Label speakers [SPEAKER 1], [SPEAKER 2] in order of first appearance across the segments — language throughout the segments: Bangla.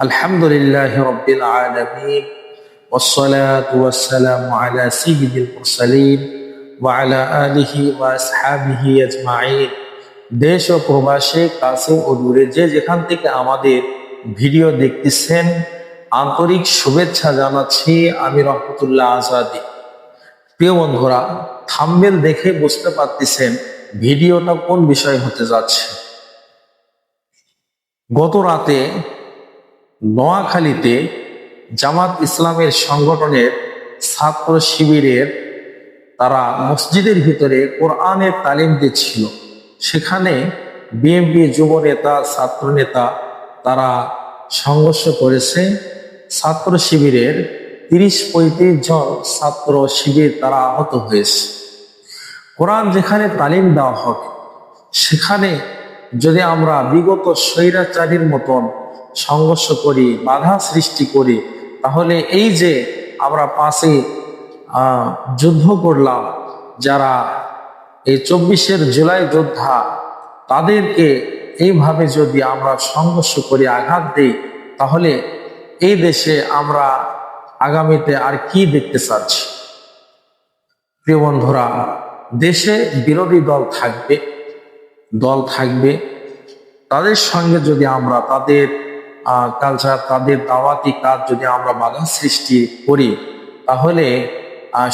[SPEAKER 1] الحمد لله رب العالمين والصلاة والسلام على سيد المرسلين وعلى آله وأصحابه أجمعين দেশ ও প্রবাসে কাছে ও দূরে যে যেখান থেকে আমাদের ভিডিও দেখতেছেন আন্তরিক শুভেচ্ছা জানাচ্ছি আমি রহমতুল্লাহ আজাদি প্রিয় বন্ধুরা থাম্বেল দেখে বুঝতে পারতেছেন ভিডিওটা কোন বিষয় হতে যাচ্ছে গত রাতে নোয়াখালীতে জামাত ইসলামের সংগঠনের ছাত্র শিবিরের তারা মসজিদের ভিতরে কোরআনের তালিম দিচ্ছিল। সেখানে বিএনপি যুব নেতা, ছাত্র নেতা তারা সংঘর্ষ করেছে। ছাত্র শিবিরের তিরিশ পঁয়ত্রিশ জন ছাত্র শিবির তারা আহত হয়েছে। কোরআন যেখানে তালিম দেওয়া হবে, সেখানে যদি আমরা বিগত স্বৈরাচারীর মতন সংঘর্ষ করি, বাধা সৃষ্টি করি, তাহলে এই যে আমরা পাশে যুদ্ধ করলাম, যারা এই চব্বিশের জুলাই যোদ্ধা, তাদেরকে এইভাবে যদি আমরা সংঘর্ষ করি, আঘাত দিই, তাহলে এই দেশে আমরা আগামীতে আর কি দেখতে চাচ্ছি? প্রিয় বন্ধুরা, দেশে বিরোধী দল থাকবে দল থাকবে, তাদের সঙ্গে যদি আমরা তাদের কালচার তাদের দাওয়াতি কাজ যদি আমরা বাধা সৃষ্টি করি, তাহলে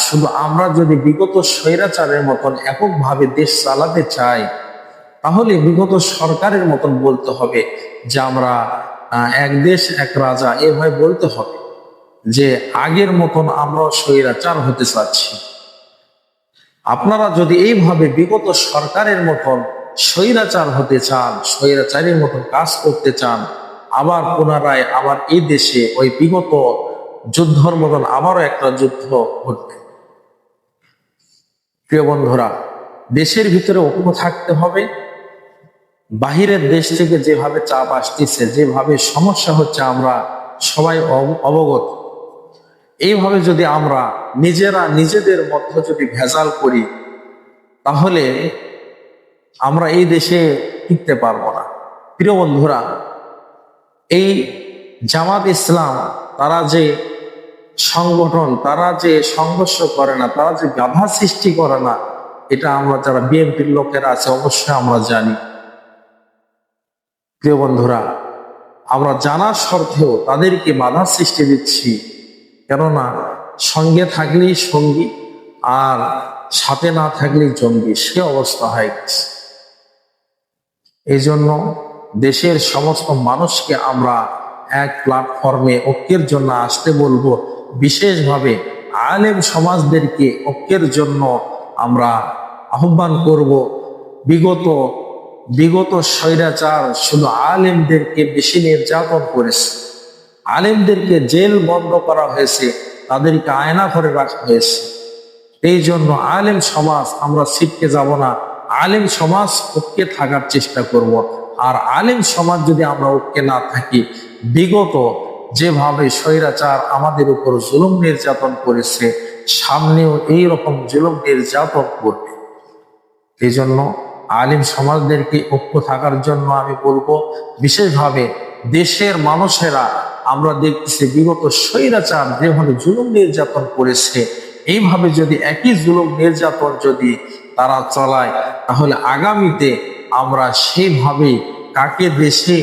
[SPEAKER 1] শুধু আমরা যদি বিগত স্বৈরাচারের মতন এককভাবে দেশ চালাতে চাই, তাহলে বিগত সরকারের মতন বলতে হবে যে আমরা এক দেশ, এক রাজা, এভাবে বলতে হবে যে আগের মতন আমরা স্বৈরাচার হতে চাচ্ছি। আপনারা যদি এইভাবে বিগত সরকারের মতন স্বৈরাচার হতে চান, স্বৈরাচারের মতন কাজ করতে চান আবার পুনরায় আবার এই দেশে ওই বিগত যুদ্ধর মতন আবারও একটা যুদ্ধ ঘটবে। প্রিয় বন্ধুরা, দেশের ভিতরে ঐক্য থাকতে হবে। বাহিরের দেশ থেকে যেভাবে চাপ আসতেছে, যেভাবে সমস্যা হচ্ছে, আমরা সবাই অবগত। এইভাবে যদি আমরা নিজেরা নিজেদের মধ্যে যদি ভেজাল করি, তাহলে আমরা এই দেশে টিকতে পারব না। প্রিয় বন্ধুরা এই জামাত ইসলাম, তারা যে সংগঠন, তারা যে সংঘর্ষ করে না, তারা যে বাধা সৃষ্টি করে না, এটা আমরা যারা বিএনপির লোকেরা আছে, অবশ্যই আমরা জানি। প্রিয় বন্ধুরা, আমরা জানার সত্ত্বেও তাদেরকে বাধা সৃষ্টি দিচ্ছি, কেননা সঙ্গে থাকলেই সঙ্গী আর সাথে না থাকলেই জঙ্গি, সে অবস্থা হয়ে এই জন্য দেশের সমস্ত মানুষকে আমরা এক প্ল্যাটফর্মে ঐক্যের জন্য আসতে বলব। বিশেষভাবে আলেম সমাজদেরকে ঐক্যের জন্য আমরা আহ্বান করব। বিগত বিগত স্বৈরাচার শুধু আলেমদেরকে বেশি নির্যাতন করেছে। আলেমদেরকে জেল বন্ধ করা হয়েছে, তাদেরকে আয়না করে রাখা হয়েছে। এই জন্য আলেম সমাজ, আমরা ছিটকে যাব না। আলেম সমাজ ঐক্যে থাকার চেষ্টা করব। আর আলেম সমাজ যদি আমরা ঐক্যে না থাকি, বিগত যেভাবে স্বৈরাচার আমাদের উপর জুলুম নির্যাতন করেছে, সামনেও এই রকম জুলুম নির্যাতন করবে। এই জন্য আলিম সমাজদেরকে ঐক্য থাকার জন্য আমি বলব, বিশেষভাবে দেশের মানুষেরা, আমরা দেখতেছি বিগত স্বৈরাচার যেভাবে জুলুম নির্যাতন করেছে, এইভাবে যদি একই জুলুম নির্যাতন যদি তারা চলায়, তাহলে আগামীতে আমরা সেভাবে কাকে দেশে